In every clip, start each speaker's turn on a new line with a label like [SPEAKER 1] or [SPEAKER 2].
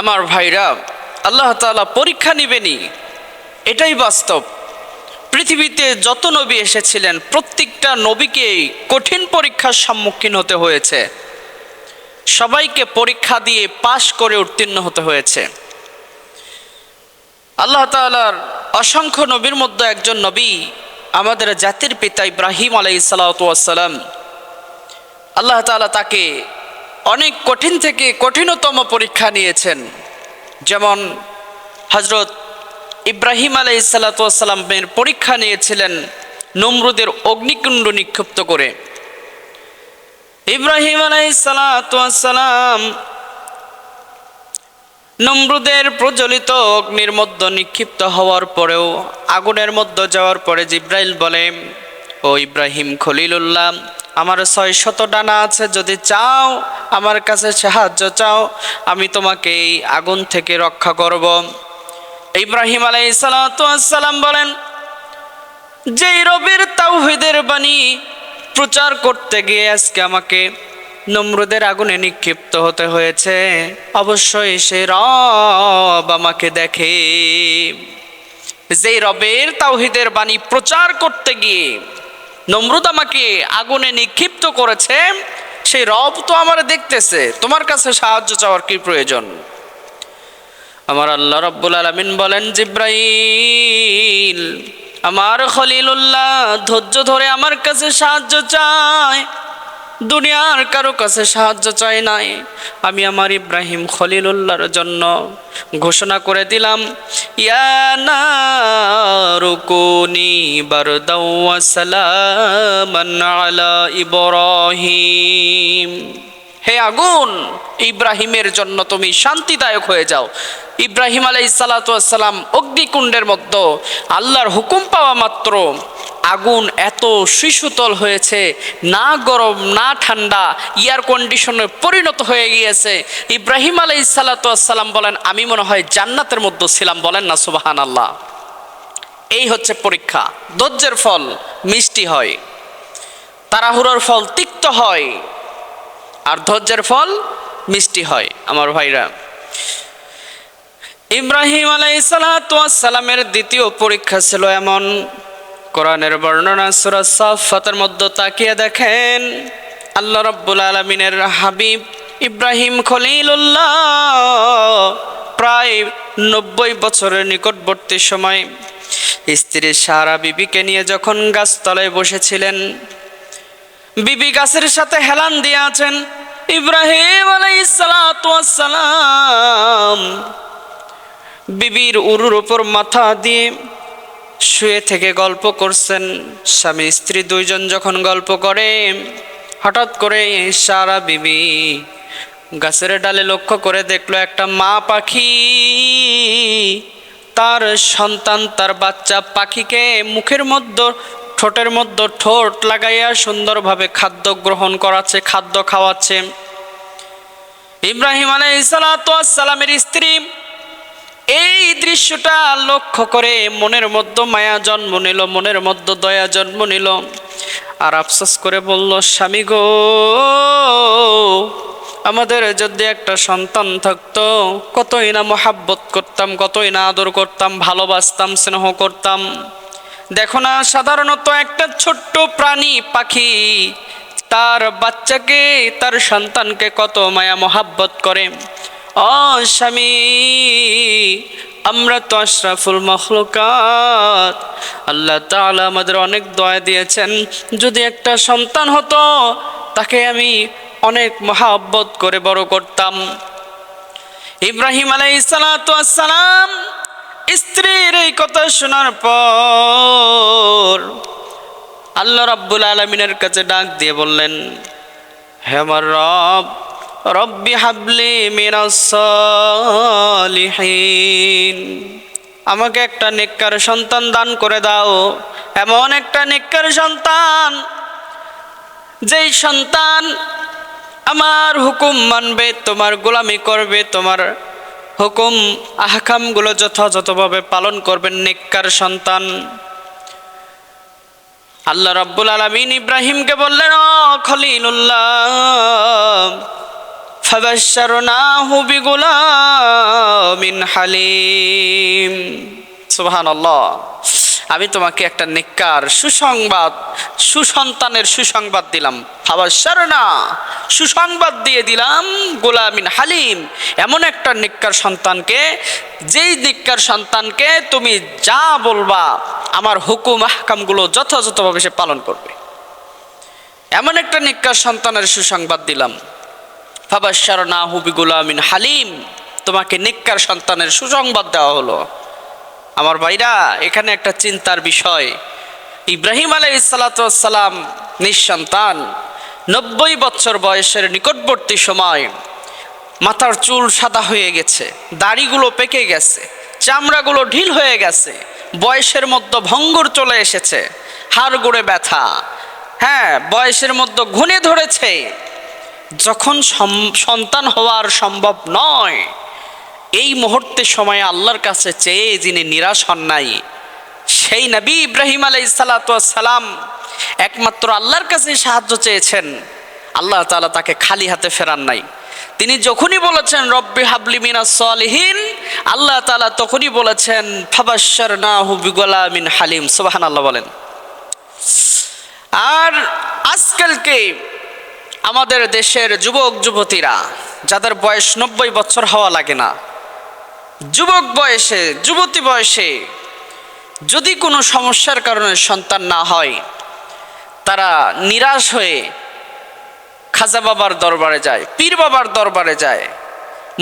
[SPEAKER 1] আমার ভাইরা, আল্লাহ তাআলা পরীক্ষা নিবেনি এটাই বাস্তব। পৃথিবীতে যত নবী এসেছিলেন, প্রত্যেকটা নবীকেই কঠিন পরীক্ষার সম্মুখীন হতে হয়েছে। সবাইকে পরীক্ষা দিয়ে পাশ করে উত্তীর্ণ হতে হয়েছে। আল্লাহ তাআলার অসংখ্য নবীর মধ্যে একজন নবী আমাদের জাতির পিতা ইব্রাহিম আলাই সালাতাম আল্লাহ তাআলা তাকে অনেক কঠিন থেকে কঠিনতম পরীক্ষা নিয়েছেন। যেমন হজরত ইব্রাহিম আলাই সালাতামের পরীক্ষা নিয়েছিলেন নমরুদের অগ্নিকুণ্ড নিক্ষিপ্ত করে। ইব্রাহিম আলাই সালাতাম নমরুদের প্রজ্বলিত অগ্নির মধ্যে নিক্ষিপ্ত হওয়ার পরেও, আগুনের মধ্যে যাওয়ার পরে জিব্রাইল বলে ও ইব্রাহিম খলিলুল্লাহ, আমার ছয় শত ডানা আছে, যদি চাও আমার কাছে সাহায্য চাও, আমি তোমাকে এই আগুন থেকে রক্ষা করব। ইব্রাহিম আলাই সালাম বলেন, যেই রবির তাওহিদের বাণী প্রচার করতে গিয়ে আজকে আমাকে নমরুদের আগুনে নিক্ষিপ্ত হতে হয়েছে, অবশ্যই সে রব আমাকে দেখে। যেই রবের তাওহিদের বাণী প্রচার করতে গিয়ে নমরুদ আমাকে আগুনে নিক্ষিপ্ত করেছে, সেই রব তো আমার দেখতেছে। তোমার কাছে সাহায্য চাওয়ার কি প্রয়োজন? আমার আল্লাহ রব্বুল আলমিন বলেন, জিব্রাইল, আমার খলিলুল্লাহ ধৈর্য ধরে আমার কাছে সাহায্য চায়। দুনিয়ার কারও কাছে সাহায্য চাই নাই। আমি আমার ইব্রাহিম খলিলুল্লাহর জন্য ঘোষণা করে দিলাম ইয়ানা সালামান আলা ইব্রাহিম। হে আগুন, ইব্রাহিমের জন্য তুমি শান্তিদায়ক হয়ে যাও। ইব্রাহিম আলাই সালাতাম অগ্নিকুণ্ডের মধ্যে আল্লাহর হুকুম পাওয়া মাত্র আগুন এত শিশুতল হয়েছে, না গরম, না ঠান্ডা এয়ার কন্ডিশনে পরিণত হয়ে গিয়েছে। ইব্রাহিম আলাই সালাতাম বলেন, আমি মনে হয় জান্নাতের মধ্যে ছিলাম, বলেন না সুবাহান আল্লাহ এই হচ্ছে পরীক্ষা, ধৈর্যের ফল মিষ্টি হয়, তাড়াহুড়োর ফল তিক্ত হয়। আর ধৈর্যের ফল মিষ্টি হয়, আমার ভাইরা। ইব্রাহিম আলাই সালামের দ্বিতীয় পরীক্ষা ছিল এমন। কোরআনের বর্ণনা সুরা সাফাতের মধ্যে তাকিয়ে দেখেন, আল্লাহ রব্বুল আলমিনের হাবিব ইব্রাহিম খলিলুল্লাহ প্রায় নব্বই বছরের নিকটবর্তী সময় স্ত্রী সারা বিবিকে নিয়ে যখন গাছতলায় বসেছিলেন বিবি গাছের সাথে হেলান দিয়ে আছেন। ইব্রাহিম আলাইসালাম বিবির উরুর উপর মাথা দিয়ে শুয়ে থেকে গল্প করছেন। স্বামী, স্ত্রী দুইজন যখন গল্প করে, হঠাৎ করে সারা বিবি গাছের ডালে লক্ষ্য করে দেখল একটা মা পাখি। তার সন্তান তার বাচ্চা পাখিকে মুখের মধ্যে ঠোঁটের মধ্যে ঠোঁট লাগাইয়া সুন্দরভাবে খাদ্য গ্রহণ করাচ্ছে, খাদ্য খাওয়াচ্ছে। ইব্রাহিম আলাইসালামের স্ত্রী এই দৃশ্যটা লক্ষ্য করে মনের মধ্যে মায়া জন্ম নিল, মনের মধ্যে দয়া জন্ম নিল। আর আফসোস করে বলল, স্বামী গো, আমাদের যদি একটা সন্তান থাকতো, কতই না মহাব্বত করতাম, কতই না আদর করতাম, ভালোবাসতাম, স্নেহ করতাম। দেখো না, সাধারণত একটা ছোট্ট প্রাণী পাখি, তার বাচ্চাকে, তার সন্তানকে কত মায়া মহাব্বত করে। ও স্বামী, আমরা তো আশরাফুল মখলুকাত। আল্লাহ তাআলা আমাদের অনেক দয়া দিয়েছেন। যদি একটা সন্তান হতো, তাকে আমি অনেক মহাব্বত করে বড় করতাম। ইব্রাহিম আলাইহিস সালাম স্ত্রীর এই কথা শোনার পর আল্লাহ রাব্বুল আলমিনের কাছে ডাক দিয়ে বললেন, হে আমার রব, রব্বি হাবলি মিরাসলিহীন আমাকে একটা নেককার সন্তান দান করে দাও, এমন একটা নেককার সন্তান যেই সন্তান আমার হুকুম মানবে, তোমার গোলামি করবে, তোমার হুকুম আহকামগুলো যথাযথভাবে পালন করবেন নেককার সন্তান আল্লাহ রাব্বুল আলমিন ইব্রাহিমকে বললেন ও খলিলুল্লাহ فبشرناه بغلام حليم سبحان الله আমি তোমাকে একটা নিকার সুসংবাদ, সুসন্তানের সুসংবাদ দিলাম। ফাবাসার না সুসংবাদ দিয়ে দিলাম গোলামিন হালিম। এমন একটা নিকার সন্তানকে, যেই নিকার সন্তানকে তুমি যা বলবা, আমার হুকুম, আহকামগুলো যথাযথভাবে সে পালন করবে। এমন একটা নিকার সন্তানের সুসংবাদ দিলাম। ফাবাসার না হুবি গোলামিন হালিম। তোমাকে নিকার সন্তানের সুসংবাদ দেওয়া হলো। আমার ভাইরা, এখানে একটা চিন্তার বিষয়। ইব্রাহিম আলাই সালাতাম নিঃসন্তান, নব্বই বছর বয়সের নিকটবর্তী সময় মাথার চুল সাদা হয়ে গেছে, দাড়িগুলো পেকে গেছে, চামড়াগুলো ঢিল হয়ে গেছে, বয়সের মধ্যে ভঙ্গুর চলে এসেছে, হাড় গোড়ে ব্যথা। হ্যাঁ বয়সের মধ্যে ঘুনে ধরেছে। যখন সন্তান হওয়ার সম্ভব নয় এই মুহূর্তে সময় আল্লাহর কাছে চেয়ে যিনি নিরাশ হন নাই, সেই নবী ইব্রাহিম আলাই সালাম একমাত্র আল্লাহর কাছে সাহায্য চেয়েছেন। আল্লাহ তালা তাকে খালি হাতে ফেরান নাই। তিনি যখনই বলেছেন, রব্বি হাবলি মিনা সলিহীন আল্লাহ তালা তখনই বলেছেন ফাবাশার না হুবিগলা মিন হালিম সুবাহান আল্লাহ বলেন। আর আজকালকে আমাদের দেশের যুবক যুবতীরা যাদের বয়স নব্বই বছর হওয়া লাগে না যুবক বয়সে, যুবতী বয়সে যদি কোনো সমস্যার কারণে সন্তান না হয়, তারা নিরাশ হয়ে খাজা বাবার দরবারে যায়, পীর বাবার দরবারে যায়,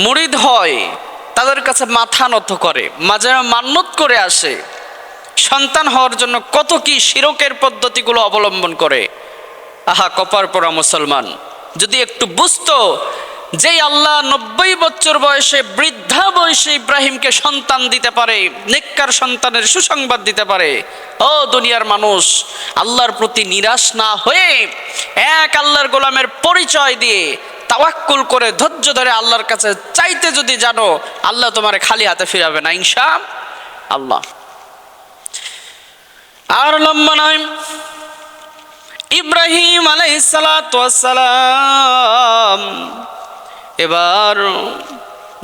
[SPEAKER 1] মুরিদ হয়, তাদের কাছে মাথা নত করে, মাঝে মান্যত করে আসে, সন্তান হওয়ার জন্য কত কি শিরকের পদ্ধতিগুলো অবলম্বন করে। আহা, কপার পরা মুসলমান, যদি একটু বুঝতো যে আল্লাহ নব্বই বছর বয়সে বৃদ্ধা বয়সে ইব্রাহিমকে সন্তান দিতে পারে, নেককার সন্তানের সুসংবাদ দিতে পারে। ও দুনিয়ার মানুষ, আল্লাহর প্রতি নিরাশ না হয়ে এক আল্লাহর গোলামের পরিচয় দিয়ে তাওয়াক্কুল করে ধৈর্য ধরে আল্লাহর কাছে চাইতে যদি জানো, আল্লাহ তোমার খালি হাতে ফিরাবে না ইনশা আল্লাহ আর লম্বা নয়, ইব্রাহিম আলাইসালাম এবার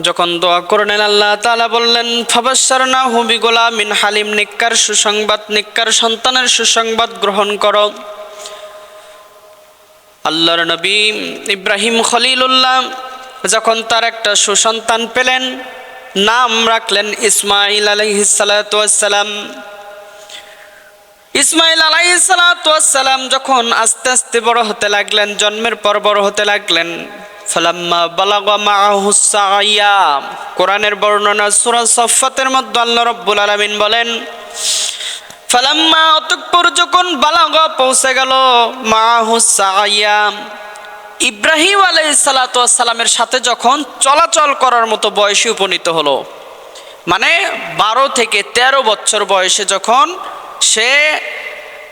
[SPEAKER 1] যখন দোয়া করলেন আল্লাহ তাআলা বললেন ফাবাসার না হুবি গোলা মিন হালিম নিক্কার সুসংবাদ নিক্কার সন্তানের সুসংবাদ গ্রহণ কর। আল্লাহর নবী ইব্রাহিম খলিলুল্লাহ যখন তার একটা সুসন্তান পেলেন, নাম রাখলেন ইসমাইল আলাইহিসালাম ইসমাইল আলাইসালাম যখন আস্তে আস্তে বড় হতে লাগলেন, জন্মের পর বড় হতে লাগলেন ফালাম্মা বালাগা মাআহু সাইয়া কোরআনের বর্ণনা সূরা সফফাতের মধ্যে আল্লাহ রাব্বুল আলামিন বলেন, ফালাম্মা অতঃপর যখন বালাগা পৌঁছে গেল মাআহু সাইয়া ইব্রাহিম আলাইসালামের সাথে যখন চলাচল করার মতো বয়সে উপনীত হলো মানে বারো থেকে ১৩ বছর বয়সে যখন সে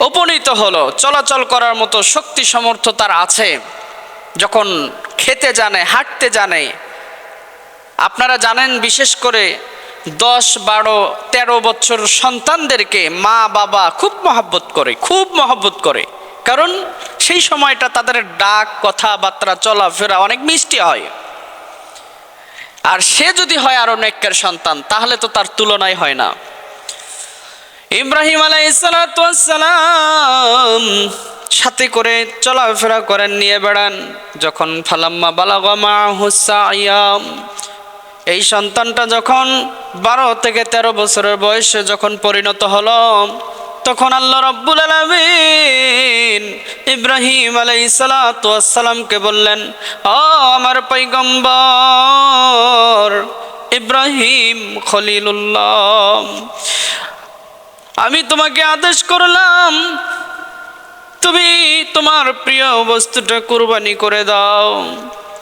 [SPEAKER 1] উপনীত হলো, চলাচল করার মতো শক্তি সমর্থ তার আছে। যখন খেতে জানে, হাঁটতে জানে, আপনারা জানেন বিশেষ করে দশ, বারো, তেরো বছর সন্তানদেরকে মা, বাবা খুব মহাব্বত করে, খুব মহাব্বত করে। কারণ সেই সময়টা তাদের ডাক, কথাবার্তা, চলাফেরা অনেক মিষ্টি হয়। আর সে যদি হয় আরও নেককার সন্তান, তাহলে তো তার তুলনায় হয় না। ইব্রাহিম আলাইসালাম সাথে করে চলাফেরা করেন, নিয়ে বেড়ান। যখন ফালাম্মা বালাগমা হুসাইয়াম এই সন্তানটা যখন বারো থেকে ১৩ বছরের বয়সে যখন পরিণত হলো, তখন আল্লাহ রব্বুল আলমিন ইব্রাহিম আলাইসালামকে বললেন, ও আমার পৈগম্বর ইব্রাহিম খলিলুল্লাহ, আমি তোমাকে আদেশ করলাম তুমি তোমার প্রিয় বস্তুটা কোরবানি করে দাও।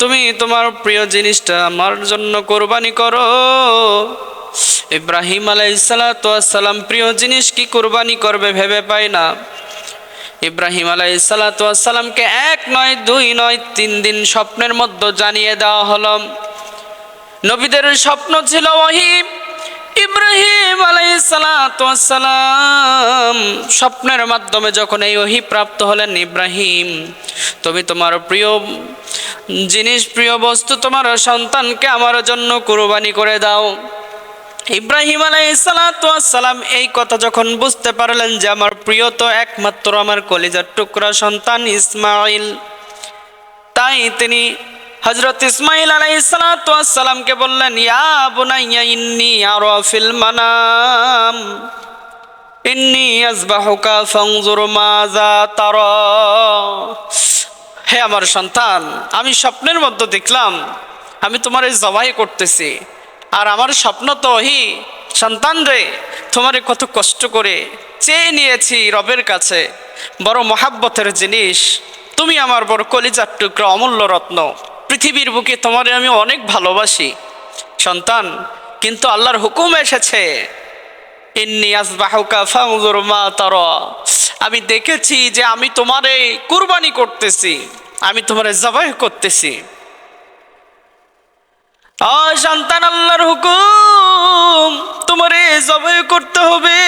[SPEAKER 1] তুমি তোমার প্রিয় জিনিসটা আমার জন্য কোরবানি করো। ইব্রাহিম আলাইসালাম প্রিয় জিনিস কি কোরবানি করবে ভেবে পায় না। ইব্রাহিম আলাইসালামকে এক নয়, দুই নয়, তিন দিন স্বপ্নের মধ্যে জানিয়ে দেওয়া হলো। নবীদের স্বপ্ন ছিল ওহিম ইব্রাহিম আলাইসালাম স্বপ্নের মাধ্যমে যখন এই ওহি প্রাপ্ত হলেন ইব্রাহিম, তুমি তোমার প্রিয় জিনিস, প্রিয় বস্তু তোমার সন্তানকে আমার জন্য কুরবানি করে দাও। ইব্রাহিম আলাইসালাম এই কথা যখন বুঝতে পারলেন যে আমার প্রিয় তো একমাত্র আমার কলিজার টুকরা সন্তান ইসমাইল তাই তিনি হজরত ইসমাইল আলাইসালামকে বললেন, ইয়া বুনাইয়া ইন্নি আরও ফিল মানাম। ইন্নি আজবাহুকা ফাংজুর মাজা তারা। হে আমার সন্তান, আমি স্বপ্নের মধ্যে দেখলাম, আমি তোমার এই জবাই করতেছি। আর আমার স্বপ্ন তো ওহি, সন্তান রে, তোমারে কত কষ্ট করে চেয়ে নিয়েছি রবের কাছে। বড় মহাব্বতের জিনিস, তুমি আমার বড় কলিজার টুকরা অমূল্য রত্ন। পৃথিবীর বুকে তোমারে আমি অনেক ভালোবাসি, সন্তান, কিন্তু আল্লাহর হুকুম এসেছে আমি দেখেছি যে আমি তোমারে কুরবানি করতেছি, আমি তোমারে জবাই করতেছি। সন্তান, আল্লাহর হুকুম তোমারে জবাই করতে হবে।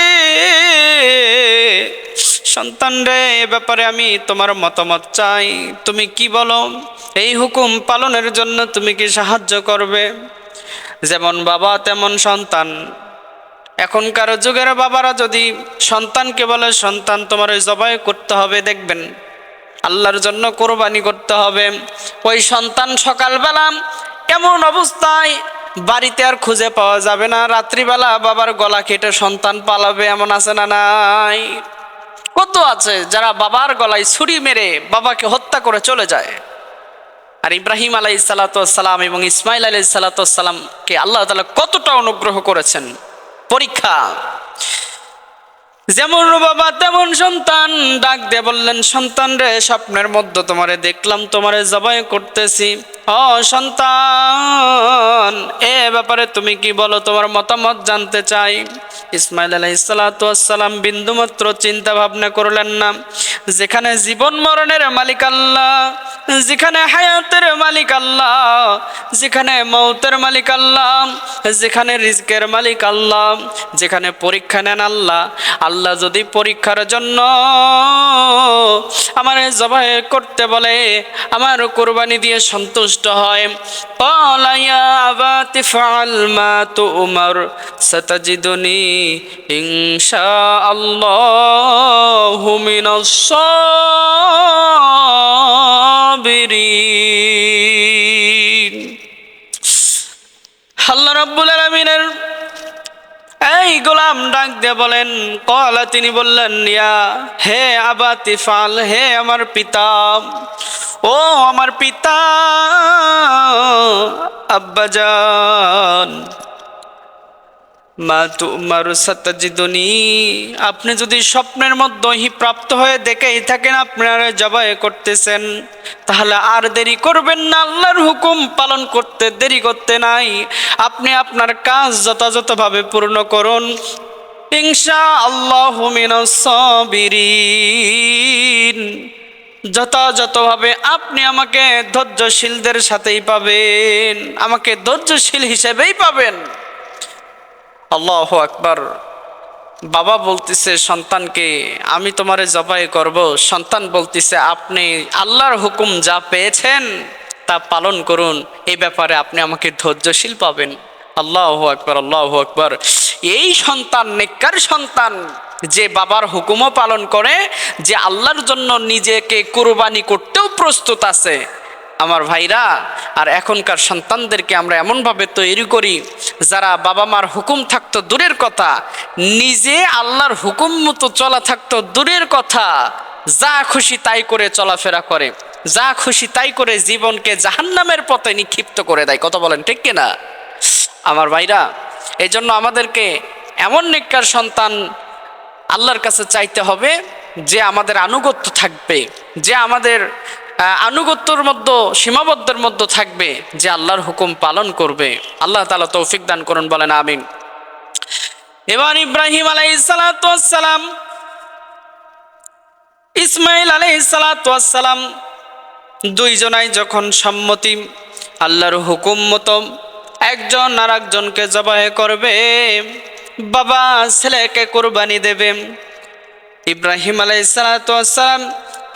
[SPEAKER 1] সন্তান রে, এ ব্যাপারে আমি তোমার মতামত চাই। তুমি কি বলো? এই হুকুম পালনের জন্য তুমি কি সাহায্য করবে? যেমন বাবা, তেমন সন্তান। এখনকার যুগের বাবারা যদি সন্তানকে বলে, সন্তান, তোমার জবাই করতে হবে, দেখবেন আল্লাহর জন্য কোরবানি করতে হবে। ওই সন্তান সকালবেলা এমন অবস্থায় বাড়িতে আর খুঁজে পাওয়া যাবে না। রাত্রিবেলা বাবার গলা কেটে সন্তান পালাবে, এমন আছে না নাই? কত আছে যারা বাবার গলায় ছুরি মেরে বাবাকে হত্যা করে চলে যায়? আর ইব্রাহিম আলাই সালাতাম এবং ইসমাইল আলাই সালাতামকে আল্লাহ তালা কতটা অনুগ্রহ করেছেন? পরীক্ষা। যেমন বাবা, তেমন সন্তান। ডাক দিয়ে বললেন, সন্তান রে, স্বপ্নের মধ্যে তোমারে দেখলাম, তোমারে জবাই করতেছি। ও সন্তান, এ ব্যাপারে তুমি কি বলো? তোমার মতামত জানতে চাই। ইসমাইল আলাহ ইসালাতাম বিন্দুমাত্র চিন্তা ভাবনা করলেন না। যেখানে জীবন মরণের মালিক আল্লাহ, যেখানে হায়াতের মালিক আল্লাহ, যেখানে মৌতের মালিক আল্লাহ, যেখানে রিজকের মালিক আল্লাহ, যেখানে পরীক্ষা নেন আল্লাহ। আল্লাহ যদি পরীক্ষার জন্য আমার জবাই করতে বলে, আমার কোরবানি দিয়ে সন্তুষ্ট হয়। এই গোলাম ডাক দিয়ে বলেন কলা তিনি বললেন, ইয়া, হে আবা তিফাল হে আমার পিতা, ও আমার পিতা আব্বাজান মা তুমার সতজিদনি আপনি যদি স্বপ্নের মধ্যে প্রাপ্ত হয়ে দেখেই থাকেন আপনারা জবাই করতেছেন, তাহলে আর দেরি করবেন না, আল্লাহর হুকুম পালন করতে দেরি করতে নাই, আপনি আপনার কাজ যথাযথভাবে পূর্ণ করুন। ইনশা আল্লাহ সাবিরিন। যথাযথভাবে আপনি আমাকে ধৈর্যশীলদের সাথেই পাবেন। আমাকে ধৈর্যশীল হিসেবেই পাবেন। আল্লাহ আকবার। বাবা বলতেছে, সন্তানকে আমি তোমারে জবাই করব। সন্তান বলতেছে, আপনি আল্লাহর হুকুম যা পেয়েছেন তা পালন করুন। এই ব্যাপারে আপনি আমাকে ধৈর্যশীল পাবেন। আল্লাহ আকবর আল্লাহ আকবর। এই সন্তান, নেককার সন্তান যে বাবার হুকুমও পালন করে, যে আল্লাহর জন্য নিজেকে কুরবানি করতেও প্রস্তুত আছে। আমার ভাইরা, আর এখনকার সন্তানদেরকে আমরা এমনভাবে তৈরি করি, যারা বাবা মার হুকুম থাকতো দূরের কথা, নিজে আল্লাহর হুকুম মতো চলা থাকতো দূরের কথা, যা খুশি তাই করে চলাফেরা করে, যা খুশি তাই করে জীবনকে জাহান্নামের পথে নিক্ষিপ্ত করে দেয়। কথা বলেন ঠিক কিনা? আমার ভাইরা এই জন্য আমাদেরকে এমন নিকার সন্তান আল্লাহর কাছে চাইতে হবে যে আমাদের আনুগত্য থাকবে, যে আমাদের আনুগত্যর মধ্যে, সীমাবদ্ধের মধ্যে থাকবে, যে আল্লাহর হুকুম পালন করবে। আল্লাহ তালা তৌফিক দান করুন, বলেন আমিন। এবার ইব্রাহিম আলাই সালাম ইসমাইল আলাই সালাম দুইজনাই যখন সম্মতি, আল্লাহর হুকুম মতো একজন আর একজনকে জবাই করবে, বাবা ছেলেকে কোরবানি দেবে। ইব্রাহিম আলাই সালাতাম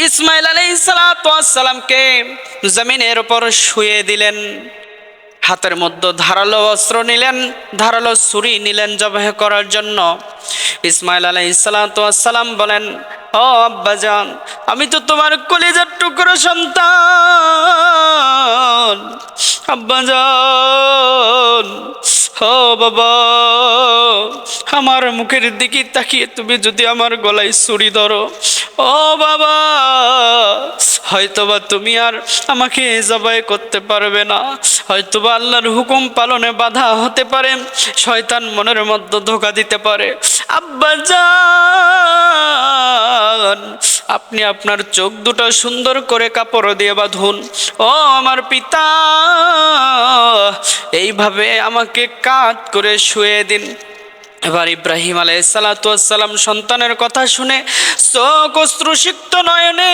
[SPEAKER 1] ইসমাইল আলাই সালাতামকে জমিনের ওপর শুয়ে দিলেন। হাতের মধ্যে ধারালো অস্ত্র নিলেন, ধারালো ছুরি নিলেন জবাহ করার জন্য। ইসমাইল আলাই সালাম বলেন, ও আব্বাজান আমি তো তোমার কলিজার টুকরো সন্তান। আব্বাজান ও বাবা, আমার মুখের দিকে তাকিয়ে তুমি যদি আমার গলায় ছুরি ধরো। ও বাবা, হয়তোবা তুমি আর আমাকে জবাই করতে পারবে না। হয়তোবা আল্লাহর হুকুম পালনে বাধা হতে পারে, শয়তান মনের মধ্যে ধোকা দিতে পারে। আব্বা যান আপনি আপনার চোখ দুটো সুন্দর করে কাপড় দিয়ে বাঁধুন। ও আমার পিতা, এইভাবে আমাকে কাত করে শুয়ে দিন। এবার ইব্রাহিম আলাইসালাম সন্তানের কথা শুনে, চোখ অশ্রুসিক্ত নয়নে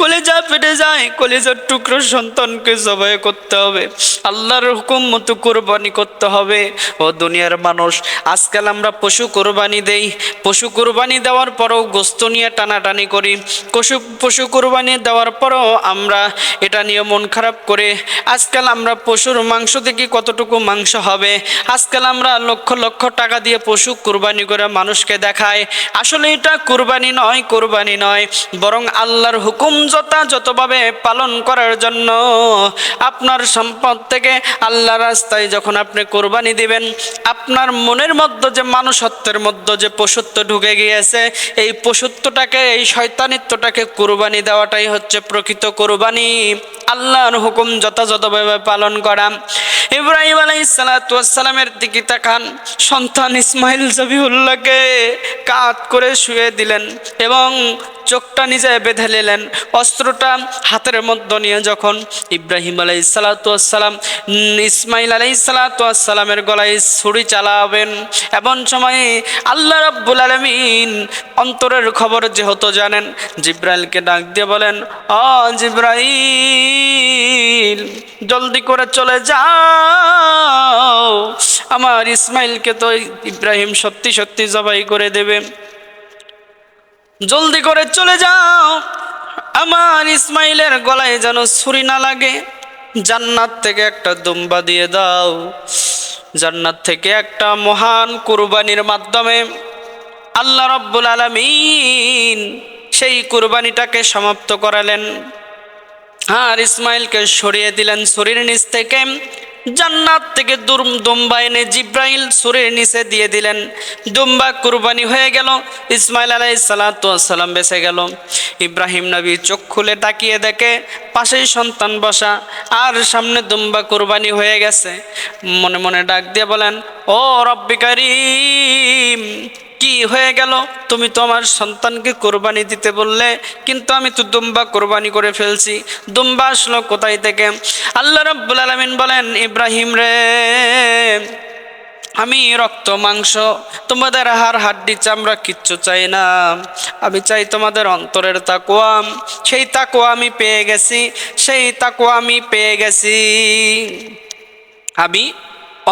[SPEAKER 1] কলেজা ফেটে যায়। কলেজার টুকরো সন্তানকে জবাই করতে হবে। আল্লাহর হুকুম মতো কোরবানি করতে হবে। ও দুনিয়ার মানুষ, আজকাল আমরা পশু কোরবানি দেই। পশু কোরবানি দেওয়ার পরও গোস্ত নিয়ে টানাটানি করি। পশু পশু কোরবানি দেওয়ার পরও আমরা এটা নিয়ে মন খারাপ করে। আজকাল আমরা পশুর মাংস থেকে কতটুকু মাংস হবে? আজকাল আমরা লক্ষ লক্ষ টাকা দিয়ে পশু কুরবানি করে মানুষকে দেখায়, আসলে এটা কুরবানি নয় কুরবানি নয়, বরং আল্লাহর হুকুম যথাযথভাবে পালন করার জন্য। আপনার সম্পদ থেকে আল্লাহ রাস্তায় যখন আপনি কোরবানি দিবেন, আপনার মনের মধ্যে যে মানুষত্বের মধ্যে যে পশুত্ব ঢুকে গিয়েছে, এই পশুত্বটাকে, এই শয়তানিত্বটাকে কোরবানি দেওয়াটাই হচ্ছে প্রকৃত কোরবানি। আল্লাহর হুকুম যথাযথভাবে পালন করা। ইব্রাহিম আলাইসালামের দিকে তাকান। সন্তান ইসমাইল জবিউল্লাহকে কাত করে শুয়ে দিলেন এবং চোখটা নিজে বেঁধে নিলেন। অস্ত্রটা হাতের মধ্যে নিয়ে যখন ইব্রাহিম আলাই সালাতাম ইসমাইল আলাই সালাতামের গলায় ছুরি চালাবেন, এমন সময়ে আল্লাহ রব্বুল আলমিন অন্তরের খবর যেহেতু জানেন, জিব্রাইলকে ডাক দিয়ে বলেন অ জিব্রাইল, জলদি করে চলে যাও আমার ইসমাইলকে তো ইব্রাহিম সত্যি সত্যি জবাই করে দেবে। জলদি করে চলে যাও। আমার ইসমাইলের গলায় যেন ছুরি না লাগে। জান্নাত থেকে একটা দুম্বা দিয়ে দাও। জান্নাত থেকে একটা মহান কুরবানির মাধ্যমে আল্লাহ রব্বুল আলমিন সেই কুরবানিটাকে সমাপ্ত করালেন। আর ইসমাইলকে সরিয়ে দিলেন শরীর নিচ থেকে। জান্নাত থেকে দুম দুম্বা এনে জিব্রাইল সুরের নিচে দিয়ে দিলেন। দুম্বা কুরবানি হয়ে গেল, ইসমাইল আলাই সালাতাম বেঁচে গেল। ইব্রাহিম নবী চোখ খুলে তাকিয়ে দেখে, পাশেই সন্তান বসা, আর সামনে দুম্বা কুরবানি হয়ে গেছে। মনে মনে ডাক দিয়ে বলেন, ও রব্বিকারিম কি হয়ে গেল? তুমি তো আমার সন্তানকে কোরবানি দিতে বললে, কিন্তু আমি তো দুম্বা কোরবানি করে ফেলছি। দুম্বা আসলো কোথায় থেকে? আল্লাহ রব্বুল আলমিন বলেন, ইব্রাহিম রে, আমি রক্ত, মাংস, তোমাদের হার হাড্ডি, চামড়া কিচ্ছু চাই না। আমি চাই তোমাদের অন্তরের তাকুয়া সেই তাকুয়া আমি পেয়ে গেছি, সেই তাকুয়া আমি পেয়ে গেছি। আমি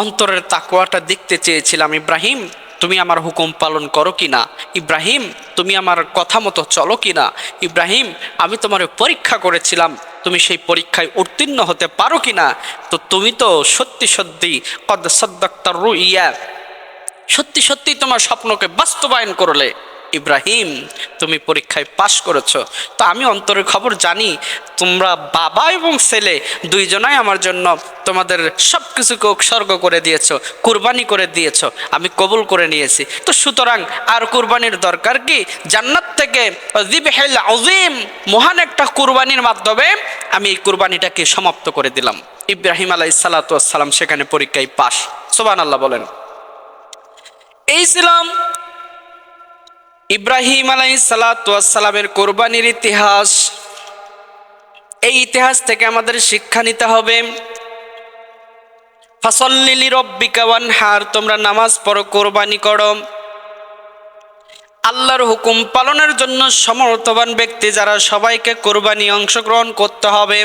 [SPEAKER 1] অন্তরের তাকুয়াটা দেখতে চেয়েছিলাম, ইব্রাহিম। তুমি আমার হুকুম পালন করো কি না ইব্রাহিম, তুমি আমার কথা মতো চলো কি না ইব্রাহিম, আমি তোমার পরীক্ষা করেছিলাম। তুমি সেই পরীক্ষায় উত্তীর্ণ হতে পারো কি না তো তুমি তো সত্যি সত্যি কদ সদ্দাক্তার ইয়া সত্যি সত্যি তোমার স্বপ্নকে বাস্তবায়ন করলে। ইব্রাহিম, তুমি পরীক্ষায় পাশ করেছ। তো আমি অন্তরের খবর জানি, তোমরা বাবা এবং ছেলে দুইজনাই আমার জন্য তোমাদের সব কিছুকে উৎসর্গ করে দিয়েছ, কুরবানি করে দিয়েছ, আমি কবুল করে নিয়েছি। তো সুতরাং আর কুরবানির দরকার কি? জান্নাত থেকে দিবহেল আজিম মহান একটা কুরবানির মাধ্যমে আমি এই কুরবানিটাকে সমাপ্ত করে দিলাম। ইব্রাহিম আলাই সালাতাম সেখানে পরীক্ষায় পাশ। সোবান আল্লাহ বলেন। এই ছিলাম ইব্রাহিম আলাই সালাতামের কোরবানির ইতিহাস। এই ইতিহাস থেকে আমাদের শিক্ষা নিতে হবে। ফাসল্লিলি রব্বিকা হার তোমরা নামাজ পড়ো, কোরবানি করো। আল্লাহর হুকুম পালনের জন্য সমর্থবান ব্যক্তি যারা সবাইকে কোরবানি অংশগ্রহণ করতে হবে।